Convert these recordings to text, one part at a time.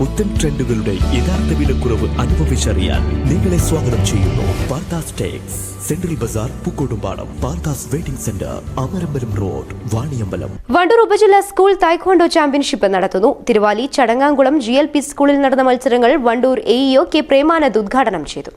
പുത്തൻ ട്രെൻഡുകളുടെ യഥാർത്ഥ വിലക്കുറവ് അനുഭവിച്ചറിയാൻ നിങ്ങളെ സ്വാഗതം ചെയ്യുന്നു Parthas tex. Central Bazar Pookkottumpadam Parthas waiting centre Amarambalam road Vaniyambalam. Wandoor ഉപജില്ലാ സ്കൂൾ തായ്ക്വാണ്ടോ ചാമ്പ്യൻഷിപ്പ് നടത്തുന്നു. തിരുവാലി ചടങ്ങാംകുളം ജി സ്കൂളിൽ നടന്ന മത്സരങ്ങൾ വണ്ടൂർ എഇഒ കെ പ്രേമാനന്ദ് ഉദ്ഘാടനം ചെയ്തു.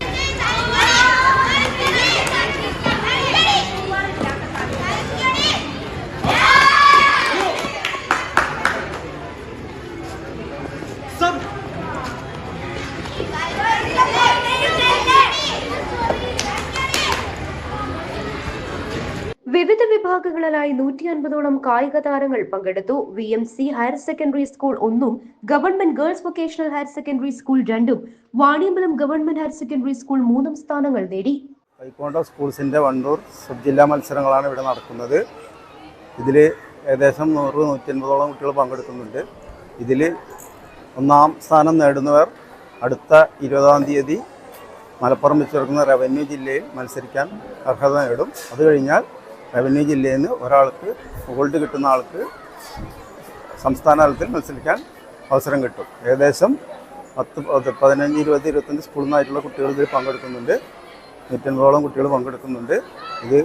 വിവിധ വിഭാഗങ്ങളിലായി നൂറ്റി അൻപതോളം കായിക താരങ്ങൾ പങ്കെടുത്തു. V M C higher secondary school ഒന്നും government girls vocational higher secondary school രണ്ടും Vaniyambalam government higher secondary school മൂന്നും സ്ഥാനങ്ങൾ നേടി. കൈക്കോണ്ട സ്കൂൾസിന്റെ വണ്ടൂർ സബ് ജില്ലാ മത്സരങ്ങളാണ് ഇവിടെ നടക്കുന്നത്. ഇതിൽ ഏകദേശം നൂറ് നൂറ്റി അൻപതോളം കുട്ടികൾ പങ്കെടുക്കുന്നുണ്ട്. ഇതിൽ ഒന്നാം സ്ഥാനം നേടുന്നവർ അടുത്ത ഇരുപതാം തീയതി മലപ്പുറം വെച്ച് റവന്യൂ ജില്ലയിൽ മത്സരിക്കാൻ അർഹത നേടും. അത് കഴിഞ്ഞാൽ റവന്യൂ ജില്ലയിൽ നിന്ന് ഒരാൾക്ക് ഗോൾഡ് കിട്ടുന്ന ആൾക്ക് സംസ്ഥാന തലത്തിൽ മത്സരിക്കാൻ അവസരം കിട്ടും. ഏകദേശം പത്ത് പത് പതിനഞ്ച് ഇരുപത് ഇരുപത്തഞ്ച് സ്കൂളിൽ നിന്നായിട്ടുള്ള കുട്ടികൾ ഇതിൽ പങ്കെടുക്കുന്നുണ്ട്. നൂറ്റൻപതോളം കുട്ടികൾ പങ്കെടുക്കുന്നുണ്ട്. ഇത്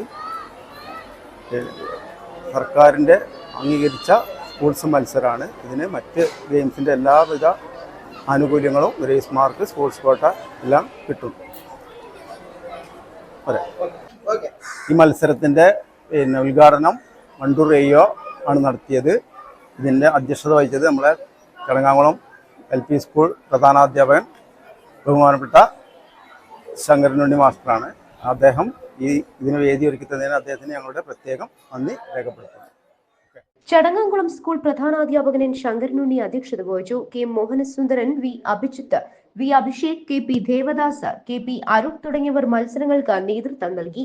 സർക്കാരിന്റെ അംഗീകരിച്ച സ്പോർട്സ് മത്സരമാണ് ഇതിന് മറ്റ് ഗെയിംസിന്റെ എല്ലാവിധ ആനുകൂല്യങ്ങളും ഗ്രേസ് മാർക്ക് സ്പോർട്സ് കോട്ട എല്ലാം കിട്ടും. അതെ ഈ മത്സരത്തിന്റെ പിന്നെ ഉദ്ഘാടനം വണ്ടൂർ എയ്യോ ആണ് നടത്തിയത്. ഇതിന്റെ അധ്യക്ഷത വഹിച്ചത് നമ്മളെ ചടങ്ങാകുളം എൽ പി സ്കൂൾ പ്രധാനാധ്യാപകൻ ബഹുമാനപ്പെട്ട ശങ്കരനുണ്ണി മാസ്റ്ററാണ്. അദ്ദേഹം ഈ ഇതിന് വേദി ഒരുക്കി തന്നതിന് അദ്ദേഹത്തിന് ഞങ്ങളുടെ പ്രത്യേകം നന്ദി രേഖപ്പെടുത്തുന്നു. ചടങ്ങാംകുളം സ്കൂൾ പ്രധാനാധ്യാപകൻ ശങ്കരനുണ്ണി അധ്യക്ഷത വഹിച്ചു. K Mohanasundaran V Abhijith V Abhishek K P Devadas K P Arun തുടങ്ങിയവർ മത്സരങ്ങൾക്ക് നേതൃത്വം നൽകി.